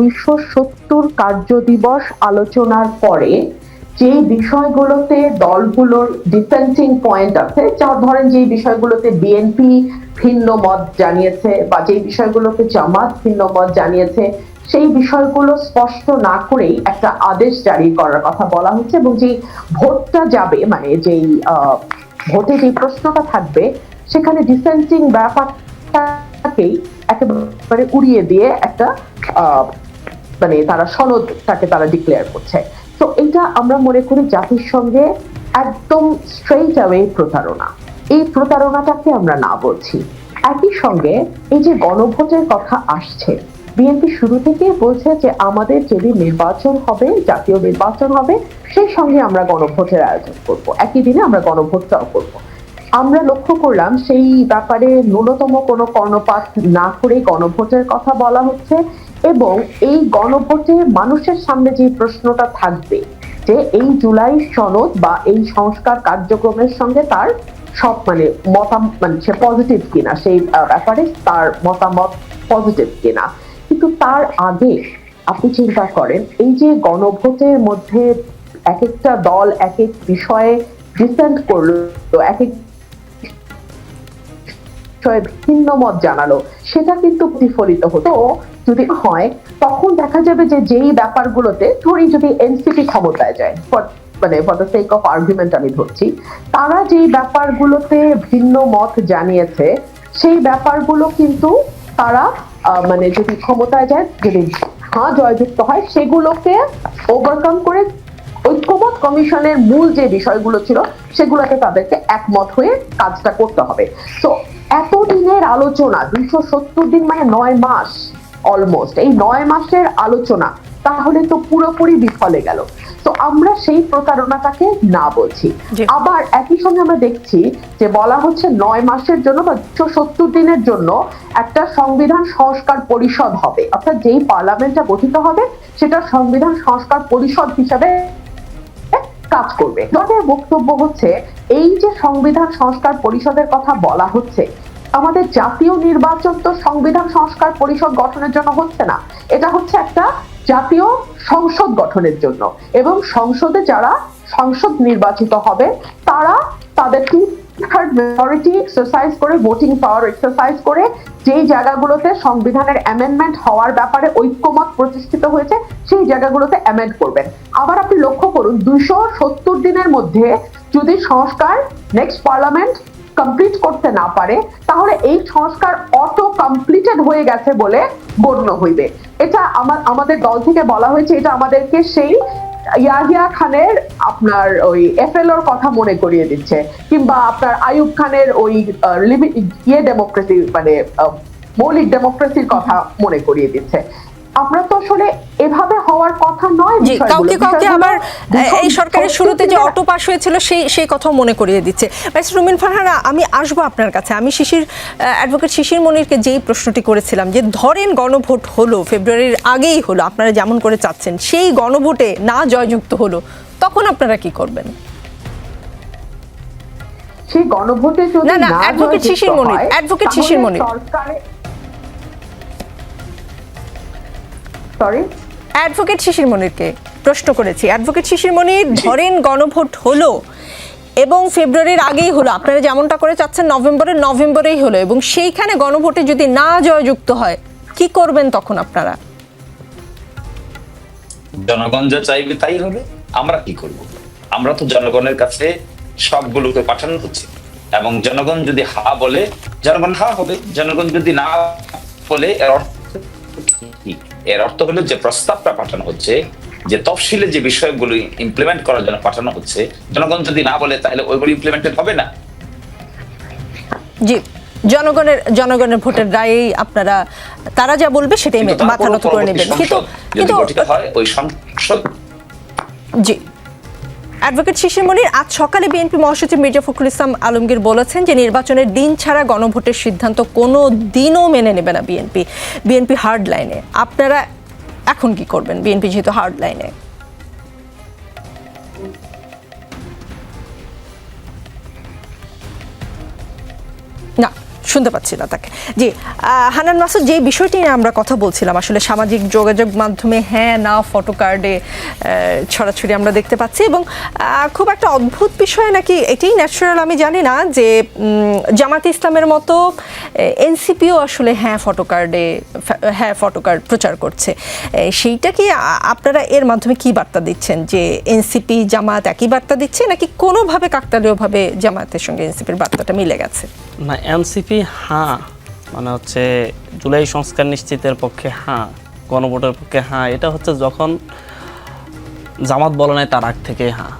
দুইশো সত্তর কার্যদিবস আলোচনার পরে যে বিষয়গুলোতে দলগুলোর ডিফেন্সিং পয়েন্ট আছে, যা ধরেন যে বিষয়গুলোতে বিএনপি ভিন্ন মত জানিয়েছে বা যে বিষয়গুলোতে জামাত ভিন্ন মত জানিয়েছে, সেই বিষয়গুলো স্পষ্ট না করেই একটা আদেশ জারি করার কথা বলা হচ্ছে এবং যে ভোটটা যাবে মানে যেই ভোটে যে প্রশ্নটা থাকবে, সেখানে ডিফেন্সিং ব্যাপারটাকেই একেবারে উড়িয়ে দিয়ে একটা মানে তারা সনদটাকে তারা ডিক্লেয়ার করছে। তো এটা আমরা মনে করি জাতির সঙ্গে একদম স্ট্রেইট অ্যাওয়ে প্রতারণা। এই প্রতারণাটাকে আমরা না বলছি। একই সঙ্গে এই যে গণভোটের কথা আসছে, বিএনপি শুরু থেকে বলছে যে আমাদের যেদিন নির্বাচন হবে, জাতীয় নির্বাচন হবে, সেই সঙ্গে আমরা গণভোটের আয়োজন করব। একই দিনে আমরা গণভোটটাও করব। আমরা লক্ষ্য করলাম সেই ব্যাপারে ন্যূনতম কোনো কর্ণপাত না করে গণভোটের কথা বলা হচ্ছে। এবং এই গণভোটে মানুষের সামনে যে প্রশ্নটা থাকবে, যে এই জুলাই সনদ বা এই সংস্কার কার্যক্রমের সঙ্গে তার সব মানে মতাম মানে সে পজিটিভ কিনা, সেই ব্যাপারে তার মতামত পজিটিভ কিনা। কিন্তু তার আগে আপনি চিন্তা করেন, এই যে গণভোটের মধ্যে এক একটা দল এক এক বিষয়ে ডিসেন্ট করল, এক এক বিষয়ে ভিন্ন মত জানালো। সেটা কিন্তু প্রতিফলিত হতো। যদি হয়, তখন দেখা যাবে যে যেই ব্যাপারগুলোতে ধরি যদি এনসিপি ক্ষমতায় যায় মানে for the sake of argument আমি ধরছি, তারা যেই ব্যাপারগুলোতে ভিন্ন মত জানিয়েছে, সেই ব্যাপারগুলো কিন্তু তারা মানে যদি ক্ষমতায় যায়, যদি হ্যাঁ জয়যুক্ত হয়, সেগুলোকে ওভারকাম করে ঐক্যমত কমিশনের মূল যে বিষয়গুলো ছিল সেগুলোকে তাদেরকে একমত হয়ে কাজটা করতে হবে। তো এতদিনের আলোচনা দুইশো সত্তর দিন মানে নয় মাস অলমোস্ট এই নয় মাসের আলোচনা তাহলে তো পুরোপুরি বিফলে গেল। তো আমরা সেই প্রতারণাটাকে না বলছি। আবার একই সঙ্গে আমরা দেখছি যে বলা হচ্ছে নয় মাসের জন্য বা দুশো সত্তর দিনের জন্য একটা সংবিধান সংস্কার পরিষদ হবে। অর্থাৎ যেই পার্লামেন্টটা গঠিত হবে সেটা সংবিধান সংস্কার পরিষদ হিসাবে কাজ করবে। তাদের বক্তব্য হচ্ছে এই যে সংবিধান সংস্কার পরিষদের কথা বলা হচ্ছে আমাদের জাতীয় নির্বাচন তো সংবিধান সংস্কার পরিষদ গঠনের জন্য হচ্ছে না। এটা হচ্ছে একটা জাতীয় সংসদ গঠনের জন্য এবং সংসদে যারা সংসদ নির্বাচিত হবে, তারা তাদের টু থার্ড এক্সারসাইজ করে ভোটিং পাওয়ার এক্সারসাইজ করে, যেই জায়গাগুলোতে সংবিধানের অ্যামেন্ডমেন্ট হওয়ার ব্যাপারে ঐক্যমত প্রতিষ্ঠিত হয়েছে, সেই জায়গাগুলোতে অ্যামেন্ড করবেন। আবার আপনি লক্ষ্য করুন, দুইশো সত্তর দিনের মধ্যে যদি সংস্কার নেক্সট পার্লামেন্ট কমপ্লিট করতে না পারে, তাহলে এই সংস্কার অটো কমপ্লিটেড হয়ে গেছে বলে গণ্য হইবে। এটা আমার, আমাদের দল থেকে বলা হয়েছে, এটা আমাদেরকে সেই ইয়াহিয়া খানের আপনার ওই এফএলওর কথা মনে করিয়ে দিচ্ছে, কিংবা আপনার আইয়ুব খানের ওই ইয়ে ডেমোক্রেসি মানে মৌলিক ডেমোক্রেসির কথা মনে করিয়ে দিচ্ছে। আমরা তো আসলে এভাবে হওয়ার কথা নয় জি কাউকে কাউকে আবার এই সরকারের শুরুতে যে অটো পাস হয়েছিল সেই সেই কথাও মনে করিয়ে দিচ্ছে। ব্যারিস্টার রুমিন ফারহানা আমি আসব আপনার কাছে। আমি শিশির অ্যাডভোকেট শিশির মনিরকে যেই প্রশ্নটি করেছিলাম যে ধরেন গণভোট হলো ফেব্রুয়ারির আগেই হলো আপনারা যেমন করে চাচ্ছেন সেই গণভোটে না জয়যুক্ত হলো তখন আপনারা কি করবেন? সেই গণভোটে যদি না, জয়যুক্ত শিশির মনির, তাহলে শিশির মনির। সরকারে- Sorry? অ্যাডভোকেট শিশির মনিরকে প্রশ্ন করেছি। অ্যাডভোকেট শিশির মনির ধরেন গণভোট হলো এবং ফেব্রুয়ারির আগেই হলো। আপনারা যেমনটা করে চাচ্ছেন নভেম্বরের নভেম্বরেই হলো এবং সেইখানে গণভোটে যদি না জয়যুক্ত হয় কি করবেন তখন আপনারা? জনগণ যা চাইবে তাই হবে। আমরা কি করব? আমরা তো জনগণের কাছে সবগুলোকে পাঠানো হচ্ছে। এবং জনগণ যদি হা বলে জনগণ হা হবে। জনগণ যদি না বলে এর অর্থ কি? এর অর্থ হলো যে প্রস্তাবটা পাঠানো হচ্ছে যে তফসিলে যে বিষয়গুলো ইমপ্লিমেন্ট করার জন্য পাঠানো হচ্ছে জনগণ যদি না বলে তাহলে ওইগুলো ইমপ্লিমেন্টেড হবে না? জি জনগণের জনগণের ভোটের রায়েই আপনারা তারা যা বলবে সেটাই মাথা নত করে নেবেন। কিন্তু কিন্তু হয় ওই সংসদ জি। অ্যাডভোকেট শিশির মনির, আজ সকালে বিএনপি মহাসচিব মির্জা ফখরুল ইসলাম আলমগীর বলেছেন যে নির্বাচনের দিন ছাড়া গণভোটের সিদ্ধান্ত কোনো দিনও মেনে নেবে না বিএনপি। বিএনপি হার্ড লাইনে আপনারা এখন কি করবেন? বিএনপি যেহেতু হার্ড লাইনে শুনতে পাচ্ছি না তাকে। জি হানান মাসুদ, যে বিষয়টি নিয়ে আমরা কথা বলছিলাম, আসলে সামাজিক যোগাযোগ মাধ্যমে হ্যাঁ না ফটো কার্ডে ছড়াছড়ি আমরা দেখতে পাচ্ছি এবং খুব একটা অদ্ভুত বিষয় নাকি এটাই ন্যাচারাল আমি জানি না যে জামাত ইসলামের মতো এনসিপিও আসলে হ্যাঁ ফটো কার্ডে হ্যাঁ ফটো কার্ড প্রচার করছে। সেইটা কি আপনারা এর মাধ্যমে কি বার্তা দিচ্ছেন যে, এনসিপি জামাত একই বার্তা দিচ্ছে নাকি কোনোভাবে কাকতালীয়ভাবে জামাতের সঙ্গে এনসিপির বার্তাটা মিলে গেছে? না, এনসিপি হ্যাঁ মানে হচ্ছে জুলাই সংস্কার নিশ্চিতের পক্ষে হ্যাঁ গণভোটের পক্ষে হ্যাঁ এটা হচ্ছে যখন জামাত বলে নাই তার আগ থেকে হ্যাঁ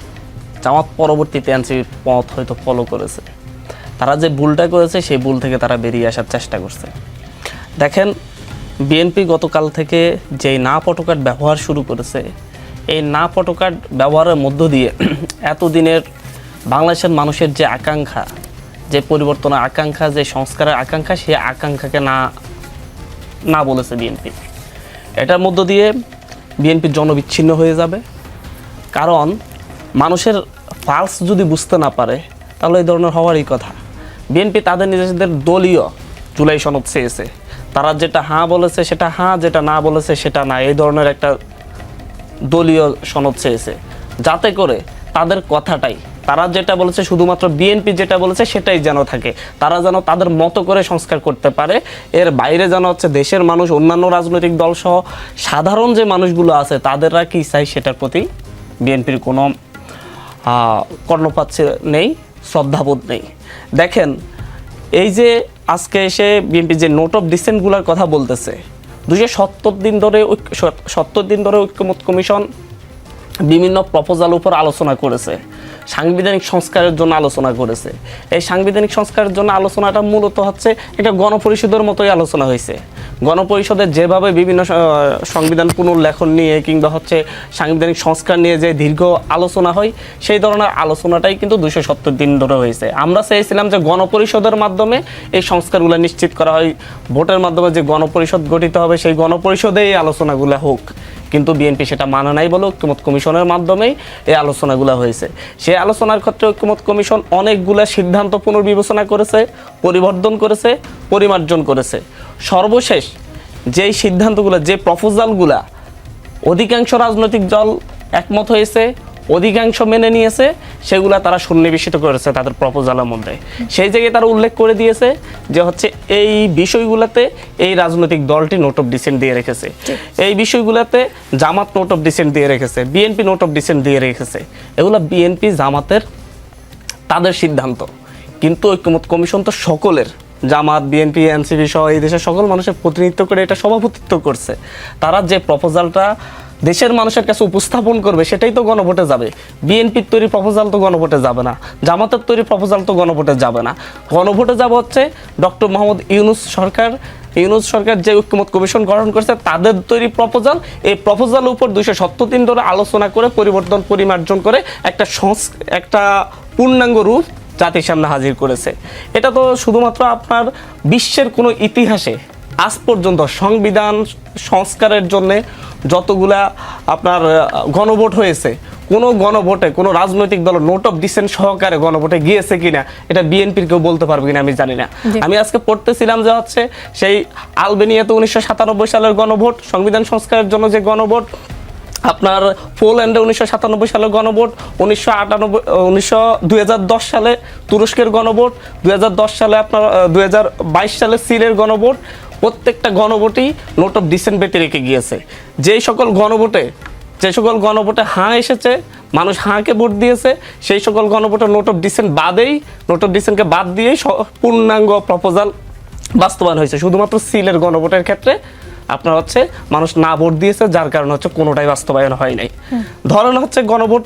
জামাত পরবর্তীতে এনসিপির পথ হয়তো ফলো করেছে। তারা যে ভুলটা করেছে, সেই ভুল থেকে তারা বেরিয়ে আসার চেষ্টা করছে। দেখেন বিএনপি গতকাল থেকে যেই না পটোকার্ড ব্যবহার শুরু করেছে, এই না পটোকার্ড ব্যবহারের মধ্য দিয়ে এতদিনের বাংলাদেশের মানুষের যে আকাঙ্ক্ষা যে পরিবর্তনের আকাঙ্ক্ষা, যে সংস্কারের আকাঙ্ক্ষা, সেই আকাঙ্ক্ষাকে না না বলেছে বিএনপি। এটার মধ্য দিয়ে বিএনপি জনবিচ্ছিন্ন হয়ে যাবে। কারণ মানুষের ফালস যদি বুঝতে না পারে, তাহলে এই ধরনের হওয়ারই কথা। বিএনপি তাদের নিজেদের দলীয় জুলাই সনদ চেয়েছে। তারা যেটা হাঁ বলেছে সেটা হাঁ, যেটা না বলেছে সেটা না, এই ধরনের একটা দলীয় সনদ চেয়েছে। যাতে করে তাদের কথাটাই তারা যেটা বলেছে, শুধুমাত্র বিএনপি যেটা বলেছে, সেটাই যেন থাকে। তারা যেন তাদের মতো করে সংস্কার করতে পারে। এর বাইরে যেন হচ্ছে দেশের মানুষ, অন্যান্য রাজনৈতিক দল সহ সাধারণ যে মানুষগুলো আছে, তাদেররা কি চাই সেটার প্রতি বিএনপির কোনো কর্ণপাত নেই, শ্রদ্ধাবোধ নেই। দেখেন, এই যে আজকে এসে বিএনপি যে নোট অফ ডিসেন্টগুলোর কথা বলতেছে দুশো সত্তর দিন ধরে সত্তর দিন ধরে ঐক্যমত কমিশন বিভিন্ন প্রপোজাল উপর আলোচনা করেছে। সাংবিধানিক সংস্কারের জন্য আলোচনা করেছে। এই সাংবিধানিক সংস্কারের জন্য আলোচনাটা মূলত হচ্ছে একটা গণপরিষদের মতোই আলোচনা হয়েছে। গণপরিষদের যেভাবে বিভিন্ন সংবিধান পুনর্লেখন নিয়ে কিংবা হচ্ছে সাংবিধানিক সংস্কার নিয়ে যে দীর্ঘ আলোচনা হয়, সেই ধরনের আলোচনাটাই কিন্তু দুশো সত্তর দিন ধরে হয়েছে। আমরা চেয়েছিলাম যে গণপরিষদের মাধ্যমে এই সংস্কারগুলো নিশ্চিত করা হয়। ভোটের মাধ্যমে যে গণপরিষদ গঠিত হবে, সেই গণপরিষদে এই আলোচনাগুলো হোক। কিন্তু বিএনপি সেটা মানে নাই বলে ঐক্যমত কমিশনের মাধ্যমেই এই আলোচনাগুলো হয়েছে। সেই আলোচনার ক্ষেত্রে ঐক্যমত কমিশন অনেকগুলো সিদ্ধান্ত পুনর্বিবেচনা করেছে, পরিবর্তন করেছে, পরিমার্জন করেছে। সর্বশেষ যেই সিদ্ধান্তগুলো, যে প্রপোজালগুলা অধিকাংশ রাজনৈতিক দল একমত হয়েছে অধিকাংশ মেনে নিয়েছে সেগুলা তারা সন্নিবেশিত করেছে তাদের প্রপোজালের মধ্যে। সেই জায়গায় তারা উল্লেখ করে দিয়েছে যে হচ্ছে এই বিষয়গুলোতে এই রাজনৈতিক দলটি নোট অফ ডিসেন্ট দিয়ে রেখেছে। এই বিষয়গুলোতে জামাত নোট অফ ডিসেন্ট দিয়ে রেখেছে বিএনপি নোট অফ ডিসেন্ট দিয়ে রেখেছে। এগুলো বিএনপি জামাতের তাদের সিদ্ধান্ত। কিন্তু ঐক্যমত কমিশন তো সকলের জামাত বিএনপি এনসিপি সহ এই দেশের সকল মানুষের প্রতিনিধিত্ব করে এটা সভাপতিত্ব করছে। তারা যে প্রপোজালটা দেশের মানুষের কাছে উপস্থাপন করবে, সেটাই তো গণভোটে যাবে। বিএনপির তৈরি প্রপোজাল তো গণভোটে যাবে না, জামাতের তৈরি প্রপোজাল তো গণভোটে যাবে না। গণভোটে যাবে হচ্ছে ডক্টর মোহাম্মদ ইউনুস সরকার। ইউনুস সরকার যে ঐক্যমত কমিশন গঠন করেছে, তাদের তৈরি প্রপোজাল এই প্রপোজালের উপর দুইশো সত্তর দিন ধরে আলোচনা করে, পরিবর্তন, পরিমার্জন করে একটা সংস, একটা পূর্ণাঙ্গ রূপ জাতির সামনে হাজির করেছে। এটা তো শুধুমাত্র আপনার বিশ্বের কোনো ইতিহাসে আজ পর্যন্ত সংবিধান সংস্কারের জন্য যতগুলা আপনার গণভোট হয়েছে কোনো গণভোটে কোনো রাজনৈতিক দল নোট অফ ডিসেন্ট সহকারে গণভোটে গিয়েছে কিনা এটা বিএনপির কেউ বলতে পারবে কিনা আমি জানি না। আমি আজকে পড়তেছিলাম যে হচ্ছে সেই আলবেনিয়াতে উনিশশো সাতানব্বই সালের গণভোট সংবিধান সংস্কারের জন্য যে গণভোট আপনার পোল্যান্ডে উনিশশো সাতানব্বই সালের গণভোট উনিশশো আটানব্বই উনিশশো দুই সালে তুরস্কের গণভোট দুই হাজার দশ সালে আপনার দুই হাজার বাইশ সালে সিলের গণভোট প্রত্যেকটা গণভোটই নোট অফ ডিসেন্ট বেতে রেখে গিয়েছে। যেই সকল গণভোটে যে সকল গণভোটে হাঁ এসেছে মানুষ হাঁকে ভোট দিয়েছে সেই সকল গণভোটে নোট অফ ডিসেন্ট বাদেই নোট অফ ডিসেন্টকে বাদ দিয়েই পূর্ণাঙ্গ প্রপোজাল বাস্তবায়ন হয়েছে। শুধুমাত্র সিলের গণভোটের ক্ষেত্রে আপনার হচ্ছে মানুষ না ভোট দিয়েছে যার কারণে হচ্ছে কোনোটাই বাস্তবায়ন হয় নাই। ধরেন হচ্ছে গণভোট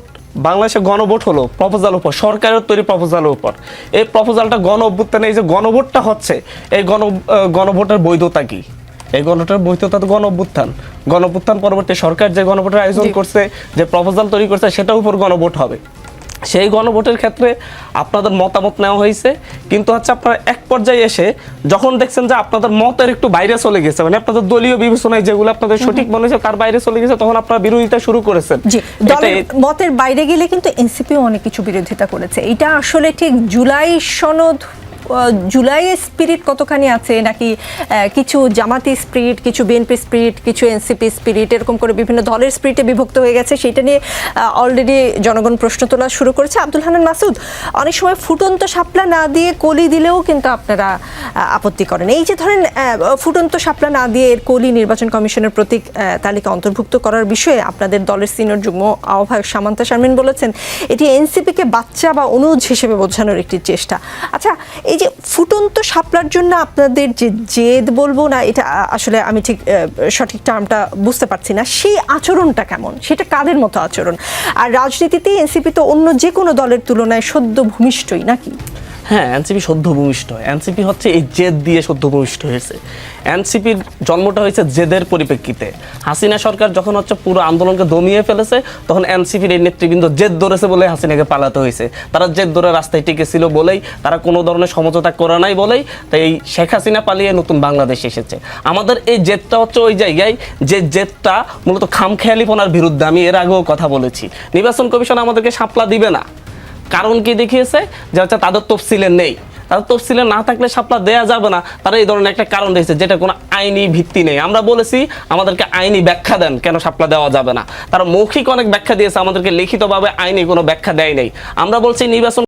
বাংলাদেশে গণভোট হলো প্রপোজাল উপর সরকারের তৈরি প্রপোজালের উপর। এই প্রপোজালটা গণ অভ্যুত্থানে এই যে গণভোটটা হচ্ছে এই গণ গণভোটের বৈধতা কি? এই গণভোটের বৈধতা তো গণ অভ্যুত্থান। গণ অভ্যুত্থান পরবর্তী সরকার যে গণভোটের আয়োজন করছে যে প্রপোজাল তৈরি করছে সেটার উপর গণভোট হবে। সেই গণভোটের ক্ষেত্রে আপনাদের মতামত নেওয়া হয়েছে। কিন্তু হচ্ছে আপনারা এক পর্যায়ে এসে যখন দেখছেন যে আপনাদের মতের একটু বাইরে চলে গেছে মানে আপনাদের দলীয় বিবেচনায় যেগুলো আপনাদের সঠিক মনে হয়েছে তার বাইরে চলে গেছে তখন আপনারা বিরোধিতা শুরু করেছেন। মতের বাইরে গেলে কিন্তু এনসিপিও অনেক কিছু বিরোধিতা করেছে। এটা আসলে ঠিক জুলাই সনদ জুলাইয়ের স্পিরিট কতখানি আছে? নাকি কিছু জামাতি স্পিরিট, কিছু বিএনপি স্পিরিট, কিছু এনসিপি স্পিরিট, এরকম করে বিভিন্ন দলের স্পিরিটে বিভক্ত হয়ে গেছে, সেটা নিয়ে অলরেডি জনগণ প্রশ্ন তোলা শুরু করেছে। আব্দুল হানান মাসুদ, অনেক সময় ফুটন্ত শাপলা না দিয়ে কলি দিলেও কিন্তু আপনারা আপত্তি করেন। এই যে ধরেন ফুটন্ত শাপলা না দিয়ে এর কলি নির্বাচন কমিশনের প্রতীক তালিকা অন্তর্ভুক্ত করার বিষয়ে আপনাদের দলের সিনিয়র যুগ্ম আহ্বায়ক সামান্তা শারমিন বলেছেন, এটি এনসিপিকে বাচ্চা বা অনুজ হিসেবে বোঝানোর একটি চেষ্টা। আচ্ছা এই যে ফুটন্ত শাপলার জন্য আপনাদের যে জেদ বলব না, এটা আসলে আমি ঠিক সঠিক টার্মটা বুঝতে পারছি না। সেই আচরণটা কেমন? সেটা কাদের মতো আচরণ? আর রাজনীতিতে এনসিপি তো অন্য যে কোনো দলের তুলনায় সদ্য ভূমিষ্ঠই, নাকি? হ্যাঁ এনসিপি সদ্য ভূমিষ্ঠ এনসিপি হচ্ছে এই জেদ দিয়ে সদ্য ভূমিষ্ঠ হয়েছে। এনসিপির জন্মটা হয়েছে জেদের পরিপ্রেক্ষিতে। হাসিনা সরকার যখন হচ্ছে পুরো আন্দোলনকে দমিয়ে ফেলেছে, তখন এনসিপির এই নেতৃবৃন্দ জেদ ধরেছে বলে হাসিনাকে পালাতে হয়েছে। তারা জেদ ধরে রাস্তায় টিকেছিল বলেই, তারা কোনো ধরনের সমঝোতা করে নাই বলেই, তাই এই শেখ হাসিনা পালিয়ে নতুন বাংলাদেশ এসেছে। আমাদের এই জেদটা হচ্ছে ওই জায়গায় যে জেদটা মূলত খামখেয়ালিপনার বিরুদ্ধে, আমি এর আগেও কথা বলেছি। নির্বাচন কমিশন আমাদেরকে সাপলা দিবে না। কারণ কি দেখিয়েছে, যে হচ্ছে তাদের তফসিলে নেই। তাদের তফসিলে না থাকলে সাপলা দেয়া যাবে না। তারা এই ধরনের একটা কারণ দিয়েছে, যেটা কোনো আইনি ভিত্তি নেই। আমরা বলেছি, আমাদেরকে আইনি ব্যাখ্যা দেন কেন সাপলা দেওয়া যাবে না। তারা মৌখিক অনেক ব্যাখ্যা দিয়েছে, আমাদেরকে লিখিতভাবে আইনি কোনো ব্যাখ্যা দেয় নেই। আমরা বলছি নির্বাচন